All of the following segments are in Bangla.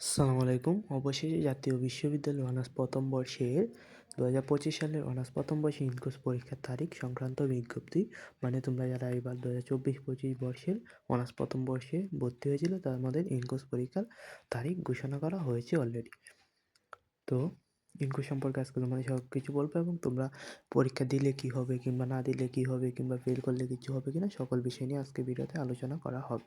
আসসালামু আলাইকুম। অবশেষে জাতীয় বিশ্ববিদ্যালয় অনার্স প্রথম বর্ষের দু হাজার পঁচিশ সালের অনার্স প্রথম বর্ষে ইনকোর্স পরীক্ষার তারিখ সংক্রান্ত বিজ্ঞপ্তি। মানে তোমরা যারা এবার দু হাজার চব্বিশ পঁচিশ বর্ষের অনার্স প্রথম বর্ষে ভর্তি হয়েছিল, তার মধ্যে ইনকোর্স পরীক্ষার তারিখ ঘোষণা করা হয়েছে অলরেডি তো ইনকোর্স সম্পর্কে আজকে তোমাদের সব কিছু বলব এবং তোমরা পরীক্ষা দিলে কী হবে কিংবা না দিলে কী হবে কিংবা ফেল করলে কিছু হবে কিনা সকল বিষয় নিয়ে আজকে ভিডিওতে আলোচনা করা হবে।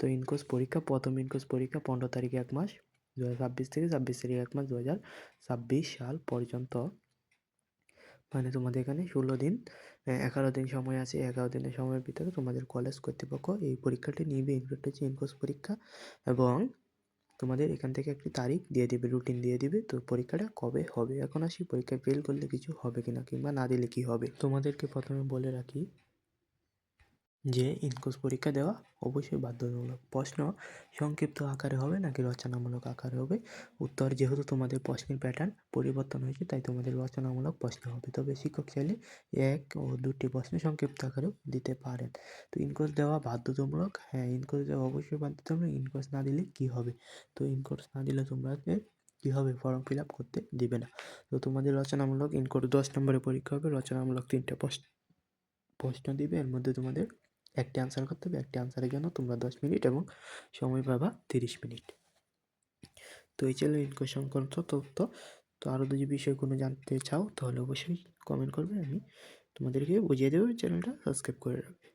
তো ইনকোর্স পরীক্ষা, প্রথম ইনকোর্স পরীক্ষা পনেরো তারিখে এক মাস দু হাজার ছাব্বিশ থেকে ছাব্বিশ তারিখ এক মাস দু হাজার ছাব্বিশ সাল পর্যন্ত। মানে তোমাদের এখানে ষোলো দিন এগারো দিন সময় আছে, এগারো দিনের সময়ের ভিতরে তোমাদের কলেজ কর্তৃপক্ষ এই পরীক্ষাটি নিবে। ইনকোর্সটা হচ্ছে ইনকোর্স পরীক্ষা এবং তোমাদের এখান থেকে একটি তারিখ দিয়ে দিবে রুটিন দিয়ে দিবে তো পরীক্ষাটা কবে হবে। এখন আসি পরীক্ষায় ফেল করলে কিছু হবে কিনা কিংবা না দিলে কি হবে? তোমাদেরকে প্রথমে বলে রাখি যে ইনকোর্স পরীক্ষা দেওয়া অবশ্যই বাধ্যতামূলক। প্রশ্ন সংক্ষিপ্ত আকারে হবে নাকি রচনামূলক আকারে হবে? উত্তর যেহেতু তোমাদের প্রশ্নের প্যাটার্ন পরিবর্তন হয়েছে, তাই তোমাদের রচনামূলক প্রশ্ন হবে। তবে শিক্ষক চাইলে এক ও দুটি প্রশ্ন সংক্ষিপ্ত আকারেও দিতে পারেন। তো ইনকোর্স দেওয়া বাধ্যতামূলক? হ্যাঁ ইনকোর্স দেওয়া অবশ্যই বাধ্যতামূলক। ইনকোর্স না দিলে কী হবে? তো ইনকোর্স না দিলে তোমাদের কী হবে? ফর্ম ফিল আপ করতে দিবে না। তো তোমাদের রচনামূলক ইনকোর্স দশ নম্বরের পরীক্ষা হবে। রচনামূলক তিনটে প্রশ্ন প্রশ্ন দিবে। এর মধ্যে তোমাদের একটি আনসার করতে হবে, একটি আনসারের জন্য তোমরা দশ মিনিট এবং সময় পাবা তিরিশ মিনিট। তো এই চ্যানেল ইনকো সংক্রান্ত তথ্য তো আরও যদি বিষয় কোনো জানতে চাও তাহলে অবশ্যই কমেন্ট করবে, আমি তোমাদেরকে বুঝিয়ে দেবো, চ্যানেলটা সাবস্ক্রাইব করে রাখবে।